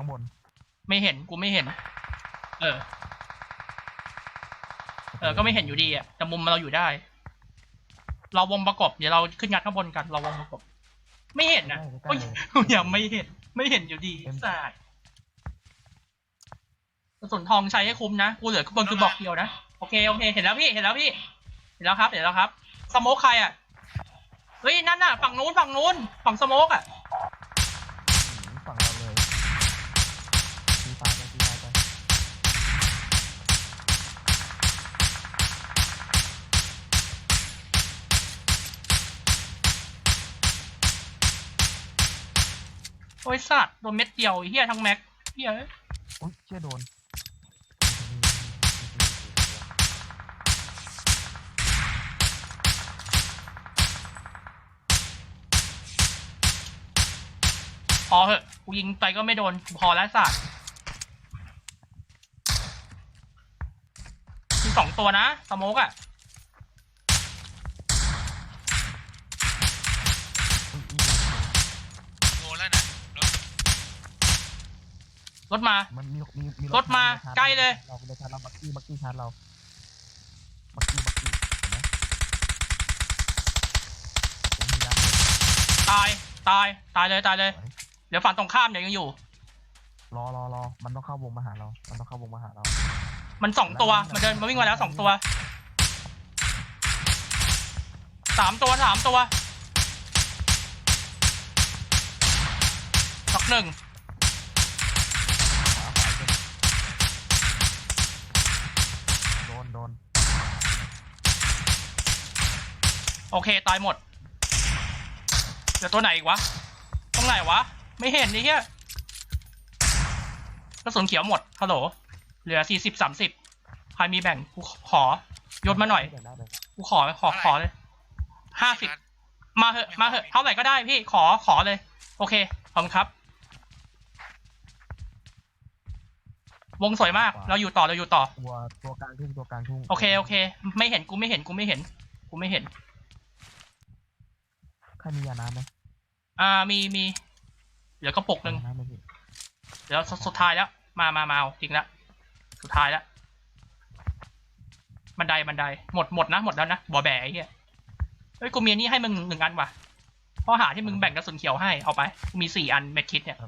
ข้างบน ไม่เห็นกูไม่เห็น เออ เออ ก็ไม่เห็นอยู่ดีอะ แต่มุมเราอยู่ได้ เราวงประกบ เดี๋ยวเราขึ้นงัดข้างบนกัน เราวงประกบ ไม่เห็นนะใกโอ้ล้ยๆเลยยังไม่เห็น ไม่เห็นอยู่ดีสาดกระสุนทองใช้ให้คุ้มนะ กูเหลือข้างบนคือบอกเดียวนะ โอเค โอเค เห็นแล้วพี่ เห็นแล้วพี่ เห็นแล้วครับ เห็นแล้วครับ สโมกใครอะ เฮ้ย นั่นน่ะ ฝั่งนู้น ฝั่งนู้น ฝั่งสโมกอะ อ้ยสัตว์โดนเม็ดเดียวไอ้เฮียทั้งแม็กเฮียเอ้ยอุ้ยเชี่ยโดนพอเหอะกูยิงไปก็ไม่โดนพอแล้วสัตว์มีสองตัวนะสโมกอะ รถมา มันมีมีมีรถมาชร์จใกล้เลย เราเลยชาร์จเราบักกี้บักกี้ชาร์จเราบักกี้บักกี้เห็นไหมผมพยายามเลยตาย ตาย ตายเลย ตายเลยสวยเดี๋ยวฝั่งตรงข้ามเนี่ยยังอยู่ รอรอรอมันต้องเข้าวงมาหาเรา มันต้องเข้าวงมาหาเรา มันสองตัว มันเดินมาวิ่งมาแล้วสองตัว สามตัวสามตัวสักหนึ่ง โอเค ตายหมดเหลือตัวไหนอีกวะตรงไหนวะ ไม่เห็นนี่เฮียกระสุนเขียวหมดฮัลโหลเหลือสี่สิบสามสิบใครมีแบ่งกูขอโยนมาหน่อยเดี๋วได้เดี๋ยวได้กูขอขอขอเลยห้าสิบมาเหอะมาเหอะเท่าไหร่ก็ได้พี่ขอขอเลย โอเคขอบคุณครับ วงสวยมาก เราอยู่ต่อเราอยู่ต่อ ตัวตัวกลางทุ่งตัวกลางทุ่งโอเคโอเค ไม่เห็นกูไม่เห็นกูไม่เห็น กูไม่เห็น ใครมียาน้ำไหมอ่ามีมีเหลือกระปุกหนึ่งยาน้ำไหมพี่เดี๋ยวสุดสุดท้ายแล้ว มามามาเอาจริงแล้วสุดท้ายแล้วบันไดบันไดหมดหมดนะหมดแล้วนะบ่อแบไอ้เหี้ยเฮ้ยกูมีอันนี่ให้มึงหนึ่งอันว่ะเพราะหาที่มึงแบ่งกระสุนเขียวให้เอาไปกูมีสี่อันเม็ดคิดเนี่ย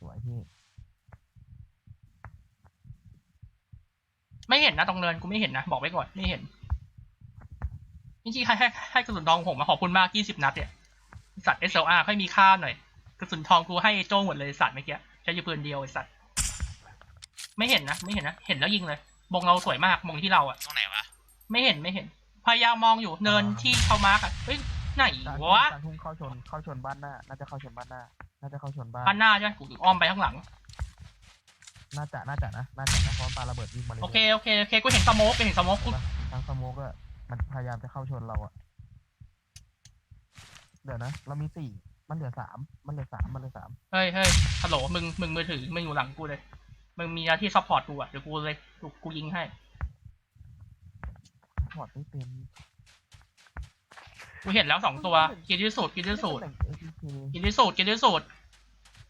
สวยพี่ไม่เห็นนะตรงเนินกูไม่เห็นนะบอกไว้ก่อนไม่เห็น จริงๆให้ให้ให้กระสุนทองผมมาขอบคุณมากยี่สิบนัดเนี่ยสัตว์ SLR ค่อยมีค่าหน่อย กระสุนทองกูให้โจ้หมดเลยสัตว์เมื่อกี้ใช้อยูปืนเดียวไอ้สัตว์ ไม่เห็นนะ ไม่เห็นนะ เห็นแล้วยิงเลยมองเราสวยมากมองที่เราอะตรงไหนวะ ไม่เห็นไม่เห็น พยายามมองอยู่เนินที่เขามาร์กอะเฮ้ยไหนกลางทุ่งวะกลางทุ่งเข้าชนเข้าชนบ้านหน้า น่าจะเข้าชนบ้านหน้า น่าจะเข้าชนบ้านพันหน้าใช่ไหมกูอ้อมไปข้างหลัง น่าจะน่าจะนะ น่าจะนะเพราะปาระเบิดวิ่งมาเลยโอเคโอเคโอเคกูเห็นสโมกกูเห็นสโมกกู ทางสโมกอะ มันพยายามจะเข้าชนเราอะเดี๋ยวนะ เรามีสี่ มันเหลือสาม มันเหลือสาม มันเหลือสาม เฮ้ยเฮ้ยฮัลโหลมึง มึงมือถือ มึงอยู่หลังกูเลย มึงมีหน้าที่ซัพพอร์ตกูอะเดี๋ยวกูเลย กูกูยิงให้พอร์ตไม่เป็นกูเห็นแล้วสองตัว กินที่สุด กินที่สุดแต่ง APK กินที่สุด กินที่สุด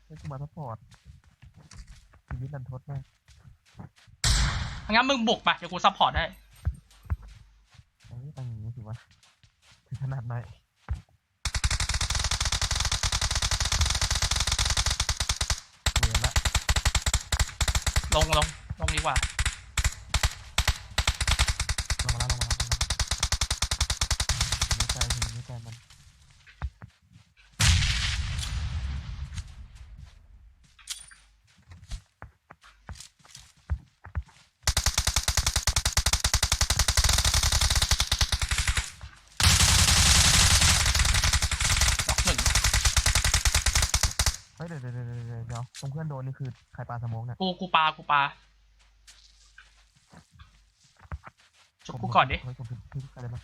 ให้กูมาซัพพอร์ตชีวิตนันทดมากงั้นมึงบุกไปเดี๋ยวกูซัพพอร์ตให้ เอ้ยตั้งอย่างนี้สิวะถึง ขนาดไหนเวียนละลงลงลงดีกว่าลงมาแล้วลงมาแล้วลงมาแล้วไม่ใจถึงไม่ใจมัน ล็อกหนึ่ง เฮ้ยเดี๋ยวเดี๋ยวเดี๋ยวเดี๋ยวเดี๋ยวตรงเพื่อนโดนนี่คือใครปาสโมกเนี่ยกูกูปากูปาจุกกูก่อนดิเฮ้ยผมพี่พี่ใครได้ปะ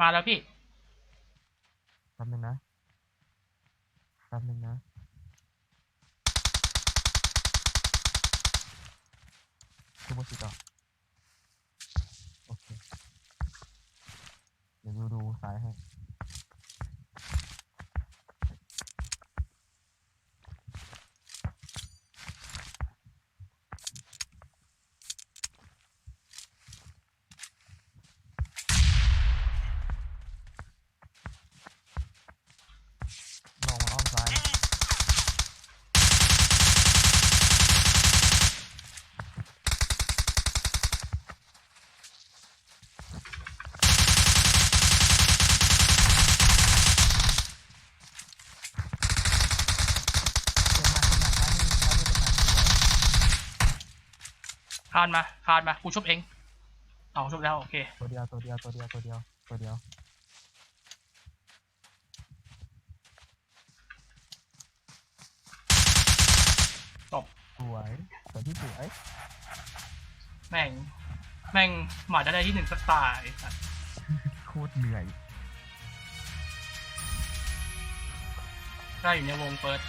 มาแล้วพี่แป๊บนึงนะแป๊บนึงนะซูเปอร์ซิต่อโอเคเดี๋ยวดูดูซ้ายให้ ม คานมาคานมากูชุบเองเอาชุบแล้วโอเคตัวเดียวตัวเดียวตัวเดียวตัวเดียวตัวเดียวตบสวยสวยที่สวยแม่งแม่งหมาจะได้ที่หนึ่งสักตาไอ้สัสโคตรเหนื่อยได้อยู่ในวงเปิด